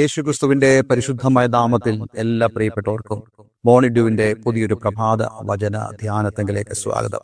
യേശുക്രിസ്തുവിന്റെ പരിശുദ്ധമായ നാമത്തിൽ എല്ലാ പ്രിയപ്പെട്ടവർക്കും മോണിഡ്യുവിന്റെ പുതിയൊരു പ്രഭാത വചന ധ്യാനത്തെങ്കിലേക്ക് സ്വാഗതം.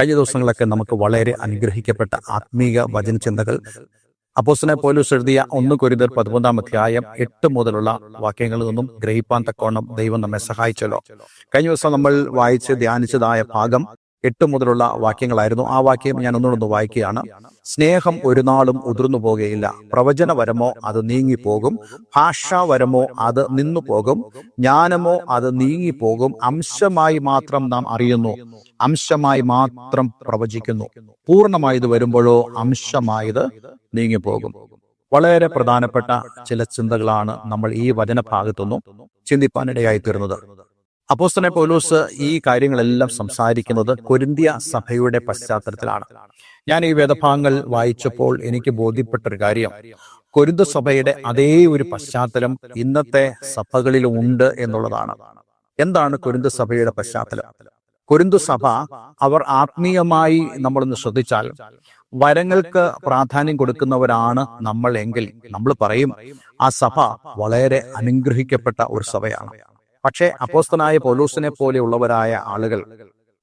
കഴിഞ്ഞ ദിവസങ്ങളൊക്കെ നമുക്ക് വളരെ അനുഗ്രഹിക്കപ്പെട്ട ആത്മീക വചന ചിന്തകൾ. അപ്പോസിനെ പോലീസ് എഴുതിയ ഒന്ന് കൊരിതർ പതിമൂന്നാം അധ്യായം എട്ട് മുതലുള്ള വാക്യങ്ങളിൽ നിന്നും ഗ്രഹിപ്പാൻ തക്കോണം ദൈവം നമ്മെ സഹായിച്ചല്ലോ. കഴിഞ്ഞ ദിവസം നമ്മൾ വായിച്ച് ധ്യാനിച്ചതായ ഭാഗം എട്ട് മുതലുള്ള വാക്യങ്ങളായിരുന്നു. ആ വാക്യം ഞാൻ ഒന്നുകൊണ്ട് വായിക്കുകയാണ്. സ്നേഹം ഒരു നാളും ഉതിർന്നു പോകുകയില്ല പ്രവചനവരമോ അത് നീങ്ങിപ്പോകും. ഭാഷാവരമോ അത് നിന്നു പോകും ജ്ഞാനമോ അത് നീങ്ങിപ്പോകും. അംശമായി മാത്രം നാം അറിയുന്നു. അംശമായി മാത്രം പ്രവചിക്കുന്നു. പൂർണമായത് വരുമ്പോഴോ അംശമായത് നീങ്ങിപ്പോകും. വളരെ പ്രധാനപ്പെട്ട ചില ചിന്തകളാണ് നമ്മൾ ഈ വചനഭാഗത്തുനിന്നും ചിന്തിപ്പാനിടയായി തീർന്നത് അപ്പോസ്തനെ പോലൂസ് ഈ കാര്യങ്ങളെല്ലാം സംസാരിക്കുന്നത് കൊരിന്തിയ സഭയുടെ പശ്ചാത്തലത്തിലാണ്. ഞാൻ ഈ വേദഭാഗങ്ങൾ വായിച്ചപ്പോൾ എനിക്ക് ബോധ്യപ്പെട്ടൊരു കാര്യം. കൊരിന്ത സഭയുടെ അതേ ഒരു പശ്ചാത്തലം ഇന്നത്തെ സഭകളിലും ഉണ്ട് എന്നുള്ളതാണ്. എന്താണ് കൊരിന്ത സഭയുടെ പശ്ചാത്തലം? കൊരിന്തു സഭ അവർ ആത്മീയമായി നമ്മളൊന്ന് ശ്രദ്ധിച്ചാൽ വരങ്ങൾക്ക് പ്രാധാന്യം കൊടുക്കുന്നവരാണ് നമ്മൾ എങ്കിൽ നമ്മൾ പറയും ആ സഭ വളരെ അനുഗ്രഹിക്കപ്പെട്ട ഒരു സഭയാണ്. പക്ഷേ അപ്പോസ്തനായ പോലൂസിനെ പോലെയുള്ളവരായ ആളുകൾ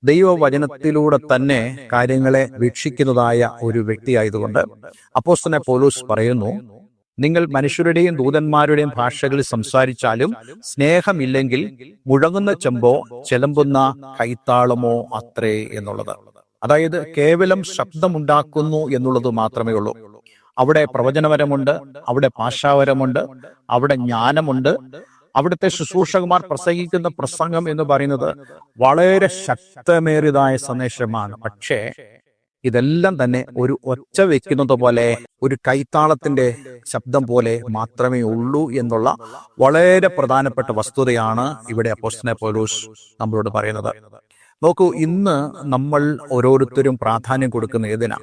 ദൈവവചനത്തിലൂടെ തന്നെ കാര്യങ്ങളെ വീക്ഷിക്കുന്നതായ ഒരു വ്യക്തിയായതുകൊണ്ട് അപ്പോസ്തനെ പോലൂസ് പറയുന്നു നിങ്ങൾ മനുഷ്യരുടെയും ദൂതന്മാരുടെയും ഭാഷകളിൽ സംസാരിച്ചാലും സ്നേഹമില്ലെങ്കിൽ മുഴങ്ങുന്ന ചെമ്പോ ചെലമ്പുന്ന കൈത്താളമോ അത്രേ എന്നുള്ളത്. അതായത് കേവലം ശബ്ദമുണ്ടാക്കുന്നു എന്നുള്ളത് മാത്രമേ ഉള്ളൂ. അവിടെ പ്രവചനവരമുണ്ട് അവിടെ ഭാഷാവരമുണ്ട് അവിടെ ജ്ഞാനമുണ്ട് അവിടുത്തെ ശുശ്രൂഷകന്മാർ പ്രസംഗിക്കുന്ന പ്രസംഗം എന്ന് പറയുന്നത് വളരെ ശക്തമേറിയതായ സന്ദേശമാണ്. പക്ഷേ ഇതെല്ലാം തന്നെ ഒരു ഒച്ച വെക്കുന്നത് പോലെ ഒരു കൈത്താളത്തിന്റെ ശബ്ദം പോലെ മാത്രമേ ഉള്ളൂ എന്നുള്ള വളരെ പ്രധാനപ്പെട്ട വസ്തുതയാണ് ഇവിടെ അപ്പോസ്റ്റനെ പോലൂസ് നമ്മളോട് പറയുന്നത്. നോക്കൂ ഇന്ന് നമ്മൾ ഓരോരുത്തരും പ്രാധാന്യം കൊടുക്കുന്ന ഏതിനാ?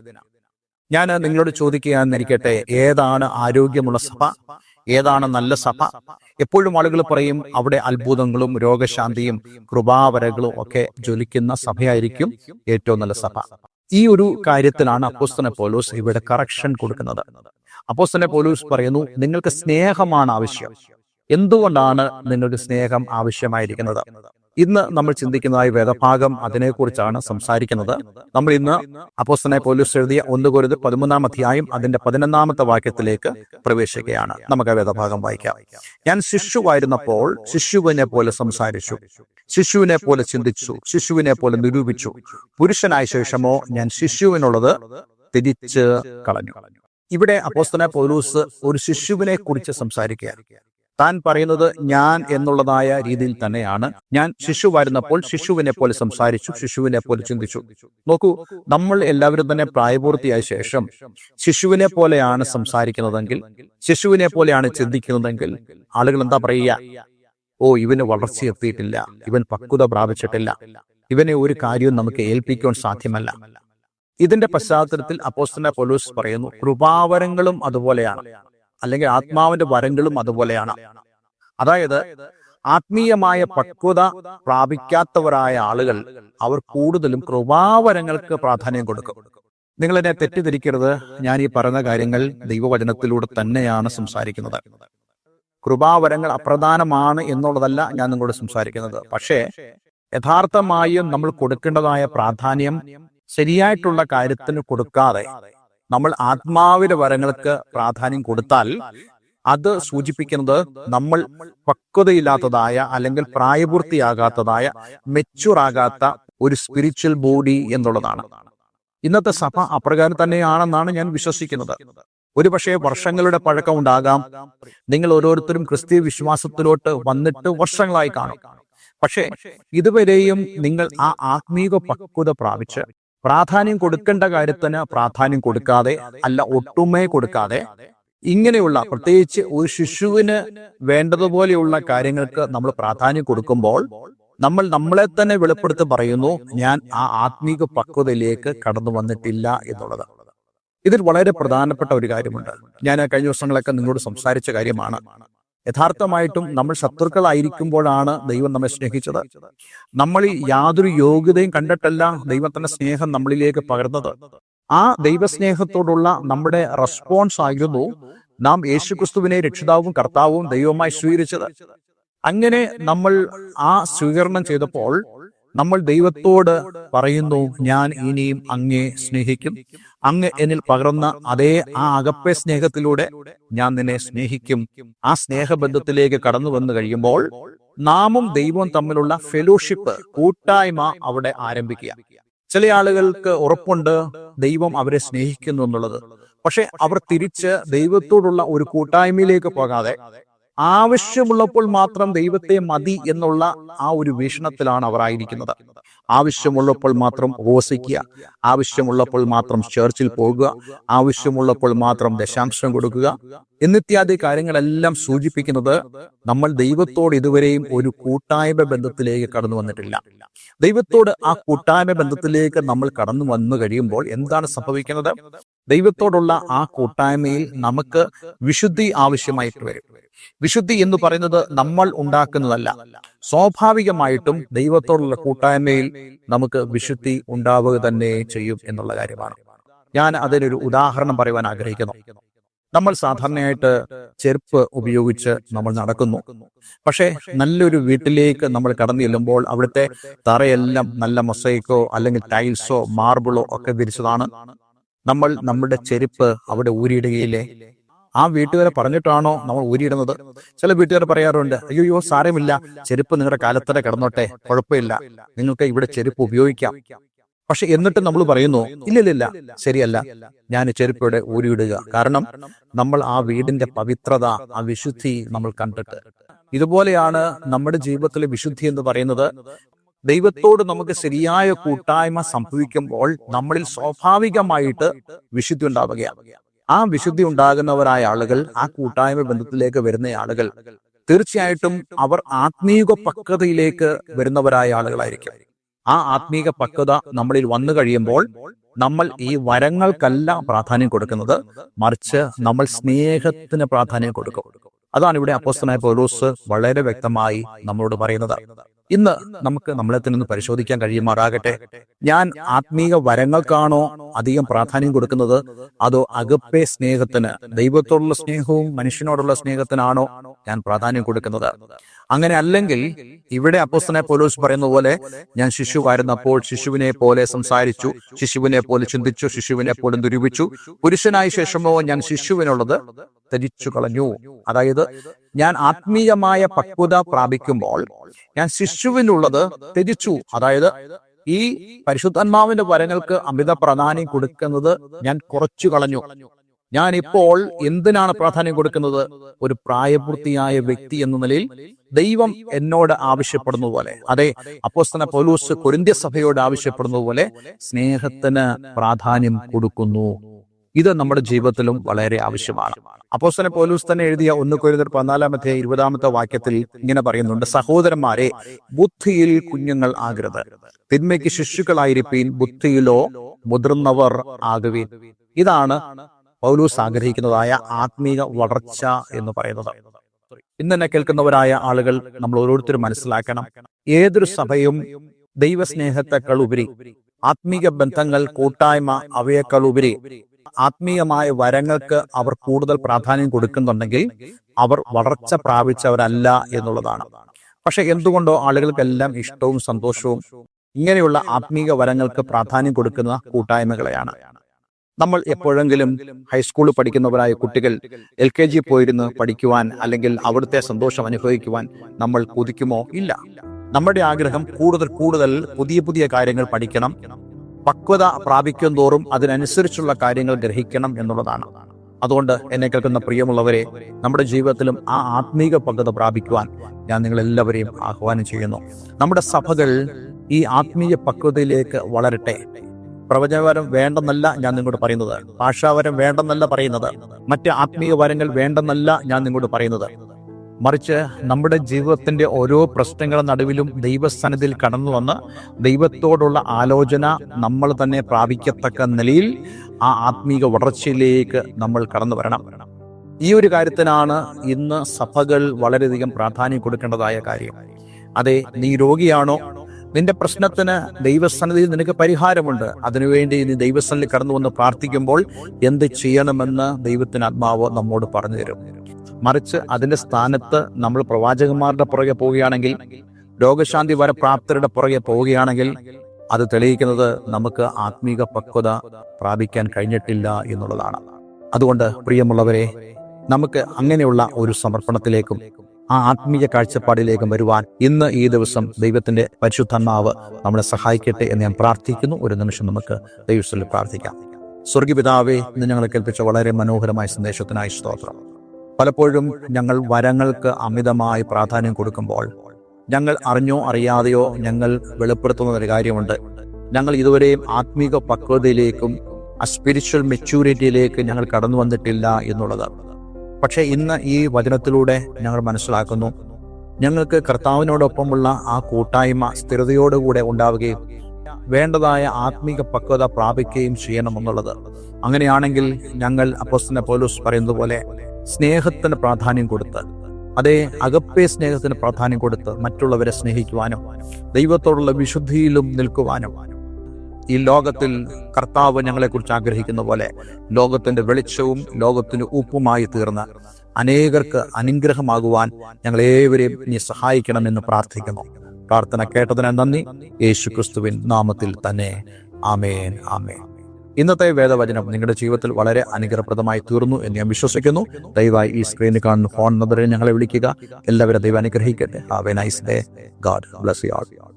ഞാൻ നിങ്ങളോട് ചോദിക്കുകയാണെന്നിരിക്കട്ടെ ഏതാണ് ആരോഗ്യമുള്ള സഭ? ഏതാണ് നല്ല സഭ? എപ്പോഴും ആളുകൾ പറയും അവിടെ അത്ഭുതങ്ങളും രോഗശാന്തിയും കൃപാവരകളും ഒക്കെ ജ്വലിക്കുന്ന സഭയായിരിക്കും ഏറ്റവും നല്ല സഭ. ഈ ഒരു കാര്യത്തിലാണ് അപ്പോസ്തന പോലൂസ് ഇവിടെ കറക്ഷൻ കൊടുക്കുന്നത്. അപ്പോസ്തന പോലൂസ് പറയുന്നു നിങ്ങൾക്ക് സ്നേഹമാണ് ആവശ്യം. എന്തുകൊണ്ടാണ് നിങ്ങൾക്ക് സ്നേഹം ആവശ്യമായിരിക്കുന്നത്? ഇന്ന് നമ്മൾ ചിന്തിക്കുന്നതായ വേദഭാഗം അതിനെക്കുറിച്ചാണ് സംസാരിക്കുന്നത്. നമ്മൾ ഇന്ന് അപ്പോസ്തനെ പോലീസ് എഴുതിയ ഒന്ന് കുരുത് പതിമൂന്നാം അധ്യായം അതിന്റെ പതിനൊന്നാമത്തെ വാക്യത്തിലേക്ക് പ്രവേശിക്കുകയാണ്. നമുക്ക് വേദഭാഗം വായിക്കാം. ഞാൻ ശിശുവായിരുന്നപ്പോൾ ശിശുവിനെ പോലെ സംസാരിച്ചു. ശിശുവിനെ പോലെ ചിന്തിച്ചു. ശിശുവിനെ പോലെ നിരൂപിച്ചു. പുരുഷനായ ശേഷമോ ഞാൻ ശിശുവിനുള്ളത് തിരിച്ച് കളഞ്ഞു. ഇവിടെ അപ്പോസ്തന പൗലൂസ് ഒരു ശിശുവിനെ കുറിച്ച് സംസാരിക്കുകയാണ്. താൻ പറയുന്നത് ഞാൻ എന്നുള്ളതായ രീതിയിൽ തന്നെയാണ്. ഞാൻ ശിശുവായിരുന്നപ്പോൾ ശിശുവിനെ പോലെ സംസാരിച്ചു ശിശുവിനെ പോലെ ചിന്തിച്ചു. നോക്കൂ നമ്മൾ എല്ലാവരും തന്നെ പ്രായപൂർത്തിയായ ശേഷം ശിശുവിനെ പോലെയാണ് സംസാരിക്കുന്നതെങ്കിൽ ശിശുവിനെ പോലെയാണ് ചിന്തിക്കുന്നതെങ്കിൽ ആളുകൾ എന്താ പറയുക? ഓ ഇവന് വളർച്ചയെത്തിയിട്ടില്ല ഇവൻ പക്വത പ്രാപിച്ചിട്ടില്ല. ഇവനെ ഒരു കാര്യവും നമുക്ക് ഏൽപ്പിക്കുവാൻ സാധ്യമല്ല. ഇതിന്റെ പശ്ചാത്തലത്തിൽ അപ്പോസ്തന പൊലൂസ് പറയുന്നു കൃപാവരങ്ങളും അതുപോലെയാണ്. അല്ലെങ്കിൽ ആത്മാവിന്റെ വരങ്ങളും അതുപോലെയാണ്. അതായത് ആത്മീയമായ പക്വത പ്രാപിക്കാത്തവരായ ആളുകൾ അവർ കൂടുതലും കൃപാവരങ്ങൾക്ക് പ്രാധാന്യം കൊടുക്കും. നിങ്ങൾ എന്നെ തെറ്റിദ്ധരിക്കരുത്. ഞാൻ ഈ പറഞ്ഞ കാര്യങ്ങൾ ദൈവവചനത്തിലൂടെ തന്നെയാണ് സംസാരിക്കുന്നത്. കൃപാവരങ്ങൾ അപ്രധാനമാണ് എന്നുള്ളതല്ല ഞാൻ നിങ്ങളോട് സംസാരിക്കുന്നത്. പക്ഷേ യഥാർത്ഥമായും നമ്മൾ കൊടുക്കേണ്ടതായ പ്രാധാന്യം ശരിയായിട്ടുള്ള കാര്യത്തിന് കൊടുക്കാതെ നമ്മൾ ആത്മാവിന്റെ വരങ്ങൾക്ക് പ്രാധാന്യം കൊടുത്താൽ അത് സൂചിപ്പിക്കുന്നത് നമ്മൾ പക്വതയില്ലാത്തതായ അല്ലെങ്കിൽ പ്രായപൂർത്തിയാകാത്തതായ മെച്ചുറാകാത്ത ഒരു സ്പിരിച്വൽ ബോഡി എന്നുള്ളതാണ്. ഇന്നത്തെ സഭ അപ്രകാരം തന്നെയാണെന്നാണ് ഞാൻ വിശ്വസിക്കുന്നത്. ഒരുപക്ഷെ വർഷങ്ങളുടെ പഴക്കം ഉണ്ടാകാം. നിങ്ങൾ ഓരോരുത്തരും ക്രിസ്തീയ വിശ്വാസത്തിലോട്ട് വന്നിട്ട് വർഷങ്ങളായി കാണും. പക്ഷേ ഇതുവരെയും നിങ്ങൾ ആ ആത്മീക പക്വത പ്രാപിച്ച് പ്രാധാന്യം കൊടുക്കേണ്ട കാര്യത്തിന് പ്രാധാന്യം കൊടുക്കാതെ അല്ല ഒട്ടുമേ കൊടുക്കാതെ ഇങ്ങനെയുള്ള പ്രത്യേകിച്ച് ഒരു ശിശുവിന് വേണ്ടതുപോലെയുള്ള കാര്യങ്ങൾക്ക് നമ്മൾ പ്രാധാന്യം കൊടുക്കുമ്പോൾ നമ്മൾ നമ്മളെ തന്നെ വെളിപ്പെടുത്തി പറയുന്നു ഞാൻ ആ ആത്മീക പക്വതയിലേക്ക് കടന്നു വന്നിട്ടില്ല എന്നുള്ളത്. ഇതിൽ വളരെ പ്രധാനപ്പെട്ട ഒരു കാര്യമുണ്ട്. ഞാൻ കഴിഞ്ഞ ദിവസങ്ങളൊക്കെ നിങ്ങളോട് സംസാരിച്ച കാര്യമാണ്. യഥാർത്ഥമായിട്ടും നമ്മൾ ശത്രുക്കളായിരിക്കുമ്പോഴാണ് ദൈവം നമ്മെ സ്നേഹിച്ചത്. നമ്മൾ യാതൊരു യോഗ്യതയും കണ്ടിട്ടല്ല ദൈവത്തിന്റെ സ്നേഹം നമ്മളിലേക്ക് പകർന്നത് ആ ദൈവസ്നേഹത്തോടുള്ള നമ്മുടെ റെസ്പോൺസ് ആയിരുന്നു നാം യേശുക്രിസ്തുവിനെ രക്ഷിതാവും കർത്താവും ദൈവമായി സ്വീകരിച്ചത്. അങ്ങനെ നമ്മൾ ആ സ്വീകരണം ചെയ്തപ്പോൾ നമ്മൾ ദൈവത്തോട് പറയുന്നു ഞാൻ ഇനിയും അങ്ങേ സ്നേഹിക്കും. അങ്ങ് എന്നിൽ പകർന്ന അതേ ആ അകപ്പെ സ്നേഹത്തിലൂടെ ഞാൻ നിന്നെ സ്നേഹിക്കും. ആ സ്നേഹബന്ധത്തിലേക്ക് കടന്നു വന്നു കഴിയുമ്പോൾ നാമും ദൈവവും തമ്മിലുള്ള ഫെലോഷിപ്പ് കൂട്ടായ്മ അവിടെ ആരംഭിക്കുക. ചില ആളുകൾക്ക് ഉറപ്പുണ്ട് ദൈവം അവരെ സ്നേഹിക്കുന്നു എന്നുള്ളത്. പക്ഷെ അവർ തിരിച്ച് ദൈവത്തോടുള്ള ഒരു കൂട്ടായ്മയിലേക്ക് പോകാതെ ആവശ്യമുള്ളപ്പോൾ മാത്രം ദൈവത്തെ മതി എന്നുള്ള ആ ഒരു വീക്ഷണത്തിലാണ് അവർ ആയിരിക്കുന്നത്. ആവശ്യമുള്ളപ്പോൾ മാത്രം ഉപവസിക്കുക. ആവശ്യമുള്ളപ്പോൾ മാത്രം ചേർച്ചിൽ പോകുക. ആവശ്യമുള്ളപ്പോൾ മാത്രം ദശാംശം കൊടുക്കുക. എന്നിത്യാദി കാര്യങ്ങളെല്ലാം സൂചിപ്പിക്കുന്നത് നമ്മൾ ദൈവത്തോട് ഇതുവരെയും ഒരു കൂട്ടായ്മ ബന്ധത്തിലേക്ക് കടന്നു വന്നിട്ടില്ല. ദൈവത്തോട് ആ കൂട്ടായ്മ ബന്ധത്തിലേക്ക് നമ്മൾ കടന്നു വന്നു കഴിയുമ്പോൾ എന്താണ് സംഭവിക്കുന്നത്? ദൈവത്തോടുള്ള ആ കൂട്ടായ്മയിൽ നമുക്ക് വിശുദ്ധി ആവശ്യമായിട്ട് വരും. വിശുദ്ധി എന്ന് പറയുന്നത് നമ്മൾ ഉണ്ടാക്കുന്നതല്ല. സ്വാഭാവികമായിട്ടും ദൈവത്തോടുള്ള കൂട്ടായ്മയിൽ നമുക്ക് വിശുദ്ധി ഉണ്ടാവുക തന്നെ ചെയ്യും എന്നുള്ള കാര്യമാണ്. ഞാൻ അതിനൊരു ഉദാഹരണം പറയുവാൻ ആഗ്രഹിക്കുന്നു. നമ്മൾ സാധാരണയായിട്ട് ചെരുപ്പ് ഉപയോഗിച്ച് നമ്മൾ നടക്കുന്നു. പക്ഷേ നല്ലൊരു വീട്ടിലേക്ക് നമ്മൾ കടന്നു ചെല്ലുമ്പോൾ അവിടുത്തെ തറയെല്ലാം നല്ല മൊസൈക്കോ അല്ലെങ്കിൽ ടൈൽസോ മാർബിളോ ഒക്കെ വിരിച്ചതാണ്. നമ്മൾ നമ്മുടെ ചെരുപ്പ് അവിടെ ഊരിയിടുകയില്ലേ? ആ വീട്ടുകാരെ പറഞ്ഞിട്ടാണോ നമ്മൾ ഊരിയിടുന്നത്? ചില വീട്ടുകാർ പറയാറുണ്ട് അയ്യോ സാരമില്ല ചെരുപ്പ് നിങ്ങളുടെ കാലത്തര കിടന്നോട്ടെ കുഴപ്പമില്ല നിങ്ങൾക്ക് ഇവിടെ ചെരുപ്പ് ഉപയോഗിക്കാം. പക്ഷെ എന്നിട്ട് നമ്മൾ പറയുന്നു ഇല്ലില്ല ശരിയല്ല ഞാൻ ചെരുപ്പ് ഇവിടെ ഊരിയിടുക. കാരണം നമ്മൾ ആ വീടിന്റെ പവിത്രത ആ വിശുദ്ധി നമ്മൾ കണ്ടിട്ട്. ഇതുപോലെയാണ് നമ്മുടെ ജീവിതത്തിലെ വിശുദ്ധി എന്ന് പറയുന്നത് ദൈവത്തോട് നമുക്ക് ശരിയായ കൂട്ടായ്മ സംഭവിക്കുമ്പോൾ നമ്മളിൽ സ്വാഭാവികമായിട്ട് വിശുദ്ധി ഉണ്ടാവുകയാണ്. ആ വിശുദ്ധി ഉണ്ടാകുന്നവരായ ആളുകൾ ആ കൂട്ടായ്മ ബന്ധത്തിലേക്ക് വരുന്ന ആളുകൾ തീർച്ചയായിട്ടും അവർ ആത്മീക പക്വതയിലേക്ക് വരുന്നവരായ ആളുകളായിരിക്കും. ആ ആത്മീയ പക്വത നമ്മളിൽ വന്നു കഴിയുമ്പോൾ നമ്മൾ ഈ വരങ്ങൾക്കല്ല പ്രാധാന്യം കൊടുക്കുന്നത് മറിച്ച് നമ്മൾ സ്നേഹത്തിന് പ്രാധാന്യം കൊടുക്കും. അതാണ് ഇവിടെ അപ്പോസ്തനായ പൗലോസ് വളരെ വ്യക്തമായി നമ്മളോട് പറയുന്നത്. ഇന്ന് നമുക്ക് നമ്മളെ തന്നെ ഒന്ന് പരിശോധിക്കാൻ കഴിയുമാറാകട്ടെ. ഞാൻ ആത്മീക വരങ്ങൾക്കാണോ അധികം പ്രാധാന്യം കൊടുക്കുന്നത്? അതോ അകപ്പെ സ്നേഹത്തിന് ദൈവത്തോടുള്ള സ്നേഹവും മനുഷ്യനോടുള്ള സ്നേഹത്തിനാണോ ഞാൻ പ്രാധാന്യം കൊടുക്കുന്നത്? അങ്ങനെ അല്ലെങ്കിൽ ഇവിടെ അപ്പോസ്തനെ പോലീസ് പറയുന്ന പോലെ ഞാൻ ശിശുവായിരുന്നപ്പോൾ ശിശുവിനെ പോലെ സംസാരിച്ചു ശിശുവിനെ പോലെ ചിന്തിച്ചു ശിശുവിനെ പോലെ ദുരുപിച്ചു പുരുഷനായ ശേഷമോ ഞാൻ ശിശുവിനുള്ളത് ത്യജിച്ചു കളഞ്ഞു. അതായത് ഞാൻ ആത്മീയമായ പക്വത പ്രാപിക്കുമ്പോൾ ഞാൻ ശിശുവിനുള്ളത് ത്യജിച്ചു. അതായത് ഈ പരിശുദ്ധാത്മാവിന്റെ വരങ്ങൾക്ക് അമിത പ്രാധാന്യം കൊടുക്കുന്നത് ഞാൻ കുറച്ചു കളഞ്ഞു. ഞാൻ ഇപ്പോൾ എന്തിനാണ് പ്രാധാന്യം കൊടുക്കുന്നത്? ഒരു പ്രായപൂർത്തിയായ വ്യക്തി എന്ന നിലയിൽ ദൈവം എന്നോട് ആവശ്യപ്പെടുന്ന പോലെ അതെ അപ്പോസ്തന പൗലൂസ് കൊരിന്ത്യ സഭയോട് ആവശ്യപ്പെടുന്നത് പോലെ സ്നേഹത്തിന് പ്രാധാന്യം കൊടുക്കുന്നു. ഇത് നമ്മുടെ ജീവിതത്തിലും വളരെ ആവശ്യമാണ്. അപ്പോസ്തന പോലൂസ് തന്നെ എഴുതിയ ഒന്ന് കൊരിന്തർ പതിനാലാമത്തെ ഇരുപതാമത്തെ വാക്യത്തിൽ ഇങ്ങനെ പറയുന്നുണ്ട്. സഹോദരന്മാരെ ബുദ്ധിയിൽ കുഞ്ഞുങ്ങൾ ആകരുത്. തിന്മയ്ക്ക് ശിശുക്കളായിരിക്കും ബുദ്ധിയിലോ മുതിർന്നവർ ആകുവീൻ. ഇതാണ് പൗലൂസ് ആഗ്രഹിക്കുന്നതായ ആത്മീക വളർച്ച എന്ന് പറയുന്നത്. ഇന്ന് തന്നെ കേൾക്കുന്നവരായ ആളുകൾ നമ്മൾ ഓരോരുത്തരും മനസ്സിലാക്കണം. ഏതൊരു സഭയും ദൈവസ്നേഹത്തെക്കാൾ ഉപരി ആത്മീക ബന്ധങ്ങൾ കൂട്ടായ്മ അവയേക്കാൾ ഉപരി ആത്മീയമായ വരങ്ങൾക്ക് അവർ കൂടുതൽ പ്രാധാന്യം കൊടുക്കുന്നുണ്ടെങ്കിൽ അവർ വളർച്ച പ്രാപിച്ചവരല്ല എന്നുള്ളതാണ്. പക്ഷെ എന്തുകൊണ്ടോ ആളുകൾക്കെല്ലാം ഇഷ്ടവും സന്തോഷവും ഇങ്ങനെയുള്ള ആത്മീക വരങ്ങൾക്ക് പ്രാധാന്യം കൊടുക്കുന്ന കൂട്ടായ്മകളെയാണ്. നമ്മൾ എപ്പോഴെങ്കിലും ഹൈസ്കൂളിൽ പഠിക്കുന്നവരായ കുട്ടികൾ എൽ കെ ജി പോയിരുന്ന് പഠിക്കുവാൻ അല്ലെങ്കിൽ അവിടുത്തെ സന്തോഷം അനുഭവിക്കുവാൻ നമ്മൾ കൊതിക്കുമോ? ഇല്ല. നമ്മുടെ ആഗ്രഹം കൂടുതൽ കൂടുതൽ പുതിയ പുതിയ കാര്യങ്ങൾ പഠിക്കണം. പക്വത പ്രാപിക്കും തോറും അതിനനുസരിച്ചുള്ള കാര്യങ്ങൾ ഗ്രഹിക്കണം എന്നുള്ളതാണ്. അതുകൊണ്ട് എന്നെ കേൾക്കുന്ന പ്രിയമുള്ളവരെ നമ്മുടെ ജീവിതത്തിലും ആ ആത്മീക പക്വത പ്രാപിക്കുവാൻ ഞാൻ നിങ്ങളെല്ലാവരെയും ആഹ്വാനം ചെയ്യുന്നു നമ്മുടെ സഭകൾ ഈ ആത്മീയ പക്വതയിലേക്ക് വളരട്ടെ. പ്രവചനവരം വേണ്ടെന്നല്ല ഞാൻ നിങ്ങളോട് പറയുന്നത്. ഭാഷാവരം വേണ്ടെന്നല്ല പറയുന്നത്. മറ്റ് ആത്മീയ വരങ്ങൾ വേണ്ടെന്നല്ല ഞാൻ നിങ്ങളോട് പറയുന്നത്. മറിച്ച് നമ്മുടെ ജീവിതത്തിന്റെ ഓരോ പ്രശ്നങ്ങളുടെ നടുവിലും ദൈവസ്ഥാനത്തിൽ കടന്നു വന്ന് ദൈവത്തോടുള്ള ആലോചന നമ്മൾ തന്നെ പ്രാപിക്കത്തക്ക നിലയിൽ ആ ആത്മീക വളർച്ചയിലേക്ക് നമ്മൾ കടന്നു വരണം. ഈ ഒരു കാര്യത്തിനാണ് ഇന്ന് സഭകൾ വളരെയധികം പ്രാധാന്യം കൊടുക്കേണ്ടതായ കാര്യം. അതെ നീ രോഗിയാണോ? നിന്റെ പ്രശ്നത്തിന് ദൈവസന്നിധിയിൽ നിനക്ക് പരിഹാരമുണ്ട്. അതിനുവേണ്ടി നീ ദൈവസന്നിധി കടന്നു വന്ന് പ്രാർത്ഥിക്കുമ്പോൾ എന്ത് ചെയ്യണമെന്ന് ദൈവത്തിന് ആത്മാവ് നമ്മോട് പറഞ്ഞു തരും. മറിച്ച് അതിന്റെ സ്ഥാനത്ത് നമ്മൾ പ്രവാചകന്മാരുടെ പുറകെ പോവുകയാണെങ്കിൽ രോഗശാന്തി വരപ്രാപ്തരുടെ പുറകെ പോവുകയാണെങ്കിൽ അത് തെളിയിക്കുന്നത് നമുക്ക് ആത്മീക പക്വത പ്രാപിക്കാൻ കഴിഞ്ഞിട്ടില്ല എന്നുള്ളതാണ്. അതുകൊണ്ട് പ്രിയമുള്ളവരെ നമുക്ക് അങ്ങനെയുള്ള ഒരു സമർപ്പണത്തിലേക്കും ആ ആത്മീയ കാഴ്ചപ്പാടിലേക്കും വരുവാൻ ഇന്ന് ഈ ദിവസം ദൈവത്തിന്റെ പരിശുദ്ധാത്മാവ് നമ്മളെ സഹായിക്കട്ടെ എന്ന് ഞാൻ പ്രാർത്ഥിക്കുന്നു. ഒരു നിമിഷം നമുക്ക് ദൈവത്തിൽ പ്രാർത്ഥിക്കാം. സ്വർഗീപിതാവേ ഇന്ന് ഞങ്ങളെ കേൾപ്പിച്ച വളരെ മനോഹരമായ സന്ദേശത്തിനായി സ്തോത്രം. പലപ്പോഴും ഞങ്ങൾ വരങ്ങൾക്ക് അമിതമായി പ്രാധാന്യം കൊടുക്കുമ്പോൾ ഞങ്ങൾ അറിഞ്ഞോ അറിയാതെയോ ഞങ്ങൾ വെളിപ്പെടുത്തുന്ന ഒരു കാര്യമുണ്ട്. ഞങ്ങൾ ഇതുവരെയും ആത്മീക പക്വതയിലേക്കും ആ സ്പിരിച്വൽ മെച്യൂരിറ്റിയിലേക്ക് ഞങ്ങൾ കടന്നു വന്നിട്ടില്ല എന്നുള്ളത്. പക്ഷേ ഇന്ന് ഈ വചനത്തിലൂടെ ഞങ്ങൾ മനസ്സിലാക്കുന്നു. ഞങ്ങൾക്ക് കർത്താവിനോടൊപ്പമുള്ള ആ കൂട്ടായ്മ സ്ഥിരതയോടുകൂടെ ഉണ്ടാവുകയും വേണ്ടതായ ആത്മീക പക്വത പ്രാപിക്കുകയും ചെയ്യണമെന്നുള്ളത്. അങ്ങനെയാണെങ്കിൽ ഞങ്ങൾ അപ്പോസ്തന പോലൂസ് പറയുന്നത് പോലെ സ്നേഹത്തിന് പ്രാധാന്യം കൊടുത്ത് അതേ അകപ്പേ സ്നേഹത്തിന് പ്രാധാന്യം കൊടുത്ത് മറ്റുള്ളവരെ സ്നേഹിക്കുവാനും ദൈവത്തോടുള്ള വിശുദ്ധിയിലും നിൽക്കുവാനും ഈ ലോകത്തിൽ കർത്താവ് ഞങ്ങളെക്കുറിച്ച് ആഗ്രഹിക്കുന്ന പോലെ ലോകത്തിന്റെ വെളിച്ചവും ലോകത്തിന് ഉപ്പുമായി തീർന്ന് അനേകർക്ക് അനുഗ്രഹമാകുവാൻ ഞങ്ങളേവരെയും നീ സഹായിക്കണമെന്ന് പ്രാർത്ഥിക്കുന്നു. പ്രാർത്ഥന കേട്ടതിന് നന്ദി. യേശു ക്രിസ്തുവിൻ നാമത്തിൽ തന്നെ. ആമേൻ. ആമേൻ. ഇന്നത്തെ വേദവചനം നിങ്ങളുടെ ജീവിതത്തിൽ വളരെ അനുഗ്രഹപ്രദമായി തീർന്നു എന്ന് ഞാൻ വിശ്വസിക്കുന്നു. ദയവായി ഈ സ്ക്രീനിൽ കാണുന്ന ഫോൺ നമ്പറിൽ ഞങ്ങളെ വിളിക്കുക. എല്ലാവരും ദൈവം അനുഗ്രഹിക്കട്ടെ. Have a nice day god bless you